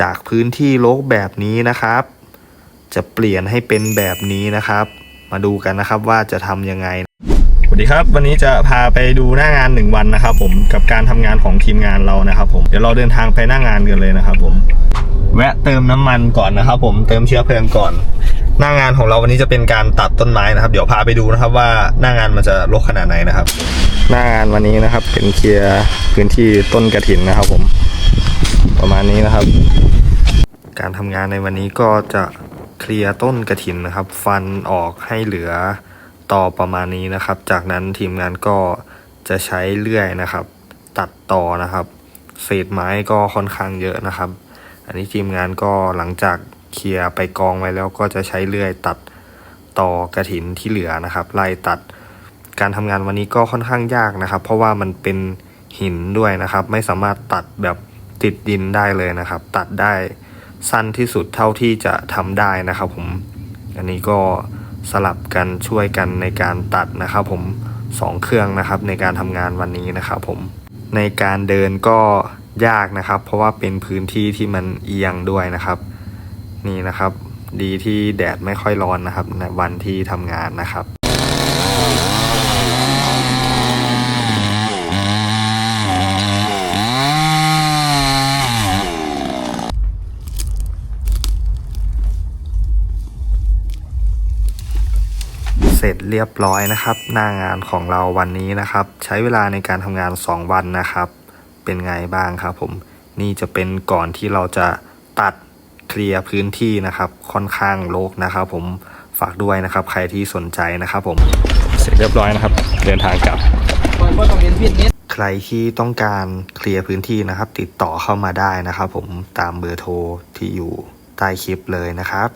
จากพื้นที่รกแบบนี้นะครับ จะเปลี่ยนให้เป็นแบบนี้นะครับ มาดูกันนะครับว่าจะทำยังไงสวัสดีครับ วันนี้จะพาไปดูหน้างานหนึ่งวันนะครับ ผมกับการทำงานของทีมงานเรานะครับ ผมเดี๋ยวเราเดินทางไปหน้างานกันเลยนะครับ ผม แวะเติมน้ำมันก่อนนะครับ ผมเติมเชื้อเพลิงก่อน หน้างานของเราวันนี้จะเป็นการตัดต้นไม้นะครับ เดี๋ยวพาไปดูนะครับว่าหน้างานมันจะรกขนาดไหนนะครับ หน้างานวันนี้นะครับเป็นเคลียร์พื้นที่ต้นกระถินนะครับ ผม ประมาณนี้นะครับ การทำงานในวันนี้ก็จะเคลียร์ต้นกระถินนะครับ ฟันออกให้เหลือต่อประมาณนี้นะครับ จากนั้นทีมงานก็จะใช้เลื่อยนะครับ ตัดต่อนะครับ เศษไม้ก็ค่อนข้างเยอะนะครับ อันนี้ทีมงานก็หลังจากเคลียร์ไปกองไว้แล้วก็จะใช้เลื่อยตัดต่อกระถินที่เหลือนะครับไล่ตัดการทำงานวันนี้ก็ค่อนข้างยากนะครับ เพราะว่ามันเป็นหินด้วยนะครับ ไม่สามารถตัดแบบ ติดดินได้เลยนะครับ ตัดได้สั้นที่สุดเท่าที่จะทำได้นะครับผม อันนี้ก็สลับกันช่วยกันในการตัดนะครับผมสองเครื่องนะครับในการทำงานวันนี้นะครับผม ในการเดินก็ยากนะครับ เพราะว่าเป็นพื้นที่ที่มันเอียงด้วยนะครับ นี่นะครับ ดีที่แดดไม่ค่อยร้อนนะครับในวันที่ทำงานนะครับ เสร็จเรียบร้อยนะครับ หน้างานของเราวันนี้นะครับ ใช้เวลาในการทำงาน 2 วันนะครับ เป็นไงบ้างครับผมนี่จะเป็นก่อนที่เราจะตัดเคลียร์พื้นที่นะครับ ค่อนข้างโลกนะครับ ผมฝากด้วยนะครับ ใครที่สนใจนะครับผมเสร็จเรียบร้อยนะครับ เดินทางกลับใครที่ต้องการเคลียร์พื้นที่นะครับ ติดต่อเข้ามาได้นะครับ ผมตามเบอร์โทรที่อยู่ใต้คลิปเลยนะครับ